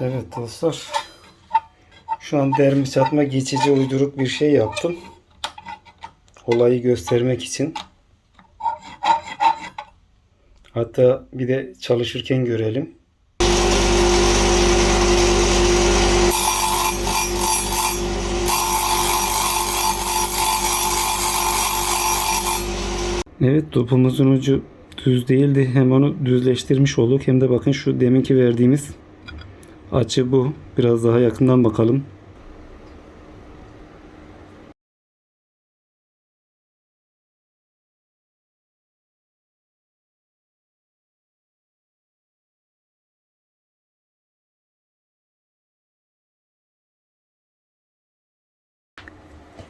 Evet dostlar. Şu an dermi çatma geçici uyduruk bir şey yaptım. Olayı göstermek için. Hatta bir de çalışırken görelim. Evet topumuzun ucu düz değildi. Hem onu düzleştirmiş olduk hem de bakın şu deminki verdiğimiz açı bu. Biraz daha yakından bakalım.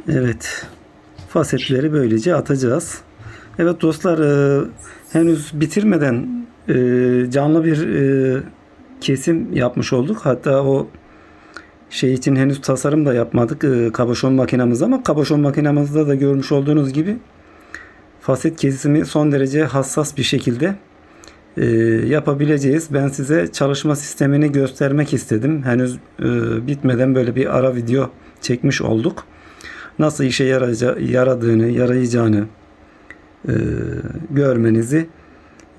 Evet. Fasetleri böylece atacağız. Evet dostlar e, henüz bitirmeden e, canlı bir e, kesim yapmış olduk. Hatta o şey için henüz tasarım da yapmadık e, kaboşon makinamız ama kaboşon makinamızda da görmüş olduğunuz gibi faset kesimi son derece hassas bir şekilde e, yapabileceğiz. Ben size çalışma sistemini göstermek istedim. Henüz e, bitmeden böyle bir ara video çekmiş olduk. Nasıl işe yarayaca- yaradığını, yarayacağını e, görmenizi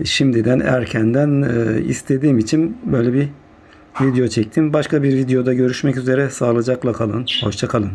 şimdiden erkenden e, istediğim için böyle bir video çektim. Başka bir videoda görüşmek üzere. Sağlıcakla kalın. Hoşça kalın.